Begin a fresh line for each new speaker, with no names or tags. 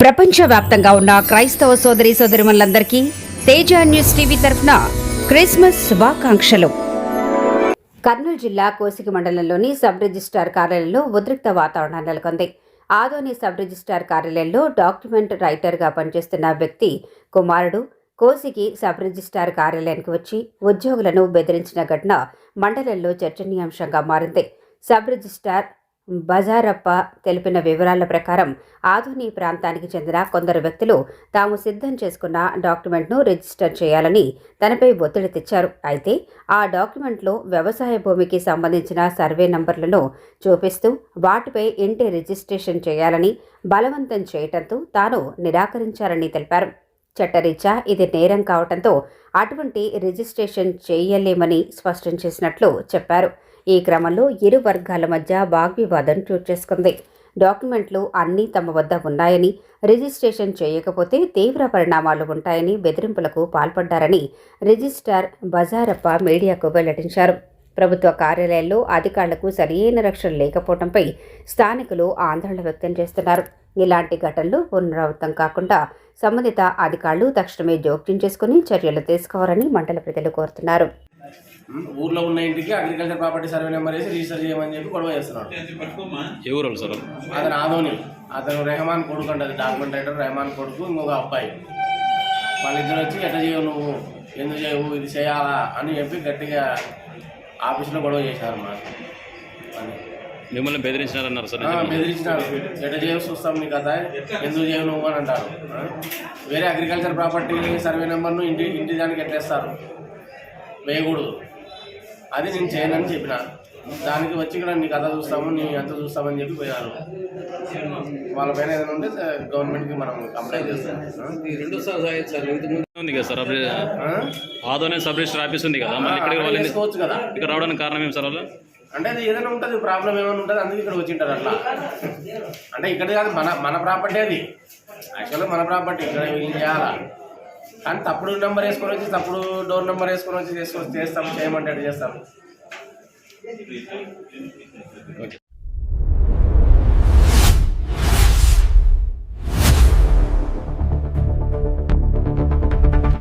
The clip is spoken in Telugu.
ప్రపంచవ్యాప్తంగా ఉన్న క్రైస్తవ సోదరి సోదరిమణులందరికీ తేజ న్యూస్ టీవీ తరఫున క్రిస్మస్ శుభాకాంక్షలు. కర్నూలు జిల్లా కోసిక మండలంలోని సబ్ రిజిస్ట్రార్ కార్యాలయంలో ఉద్రిక్త వాతావరణం నెలకొంది. ఆదోని సబ్ రిజిస్ట్రార్ కార్యాలయంలో డాక్యుమెంట్ రైటర్గా పనిచేస్తున్న వ్యక్తి కుమారుడు కోసికి సబ్ రిజిస్ట్రార్ కార్యాలయానికి వచ్చి ఉద్యోగులను బెదిరించిన ఘటన మండలంలో చర్చనీయాంశంగా మారింది. సబ్ రిజిస్ట్రార్ బజారప్ప తెలిపిన వివరాల ప్రకారం ఆధుని ప్రాంతానికి చెందిన కొందరు వ్యక్తులు తాము సిద్ధం చేసుకున్న డాక్యుమెంట్ను రిజిస్టర్ చేయాలని తనపై ఒత్తిడి తెచ్చారు. అయితే ఆ డాక్యుమెంట్లో వ్యవసాయ భూమికి సంబంధించిన సర్వే నంబర్లను చూపిస్తూ వాటిపై ఇంటి రిజిస్ట్రేషన్ చేయాలని బలవంతం చేయటంతో తాను నిరాకరించారని తెలిపారు. చట్టరీత్యా ఇది నేరం కావడంతో అటువంటి రిజిస్ట్రేషన్ చేయలేమని స్పష్టం చేసినట్లు చెప్పారు. ఈ క్రమంలో ఇరు వర్గాల మధ్య వాగ్వివాదం చోటు చేసుకుంది. డాక్యుమెంట్లు అన్నీ తమ వద్ద ఉన్నాయని రిజిస్ట్రేషన్ చేయకపోతే తీవ్ర పరిణామాలు ఉంటాయని బెదిరింపులకు పాల్పడ్డారని రిజిస్ట్రార్ బజారప్ప మీడియాకు వెల్లడించారు. ప్రభుత్వ కార్యాలయాల్లో అధికారులకు సరియైన రక్షణ లేకపోవడంపై స్థానికులు ఆందోళన వ్యక్తం చేస్తున్నారు. ఇలాంటి ఘటనలు పునరావృతం కాకుండా సంబంధిత అధికారులు తక్షణమే జోక్యం చేసుకుని చర్యలు తీసుకోవాలని మండల ప్రజలు కోరుతున్నారు.
ఊర్లో ఉన్న ఇంటికి అగ్రికల్చర్ ప్రాపర్టీ సర్వే నెంబర్ వేసి రిజిస్టర్ చేయమని చెప్పి గొడవ చేస్తున్నాడు
వాళ్ళు సార్?
అతను ఆదోని. అతను రెహమాన్ కొడుకు అంటది డాక్యుమెంట్ రైటర్ రెహమాన్ కొడుకు ఇంకొక అబ్బాయి. వాళ్ళిద్దరు వచ్చి ఎట్లా చేయవు నువ్వు? ఎందుకు చేయవు? ఇది చేయాలా? అని చెప్పి గట్టిగా ఆఫీస్లో గొడవ చేశారు అని.
మిమ్మల్ని బెదిరించినారన్నారు సార్?
బెదిరించినారు. ఎట్లా చేయవు? చూస్తాం నీ కథ ఎందుకు చేయవు నువ్వు? అని అంటారు? వేరే అగ్రికల్చర్ ప్రాపర్టీ సర్వే నెంబర్ను ఇంటి ఇంటి దానికి ఎట్లేస్తారు వేయకూడదు. అది నేను చేయనని చెప్పిన. దానికి వచ్చి ఇక్కడ నీ కథ చూస్తాము నీ అంత చూస్తామని చెప్పి పోయారు. వాళ్ళ పైన ఏదైనా ఉంటే గవర్నమెంట్కి మనం కంప్లైంట్ చేస్తాం.
ఉంది కదా సార్? ఆదోనే సబ్ రిజిస్టర్ ఆఫీస్ ఉంది కదా మళ్ళీ
చేసుకోవచ్చు కదా.
ఇక్కడ రావడానికి కారణం ఏం సార్ వాళ్ళు?
అంటే అది ఏదైనా ఉంటుంది ప్రాబ్లం ఏమైనా ఉంటుంది అందుకే ఇక్కడ వచ్చింటారు అట్లా. అంటే ఇక్కడ కాదు మన మన ప్రాపర్టీ అది. యాక్చువల్గా మన ప్రాపర్టీ ఇక్కడ ఏం చేయాలా? కానీ తప్పుడు నెంబర్ వేసుకొని వచ్చి తప్పుడు డోర్ నెంబర్ వేసుకొని వచ్చి చేసుకొని చేస్తాం చేయమంటే చేస్తాం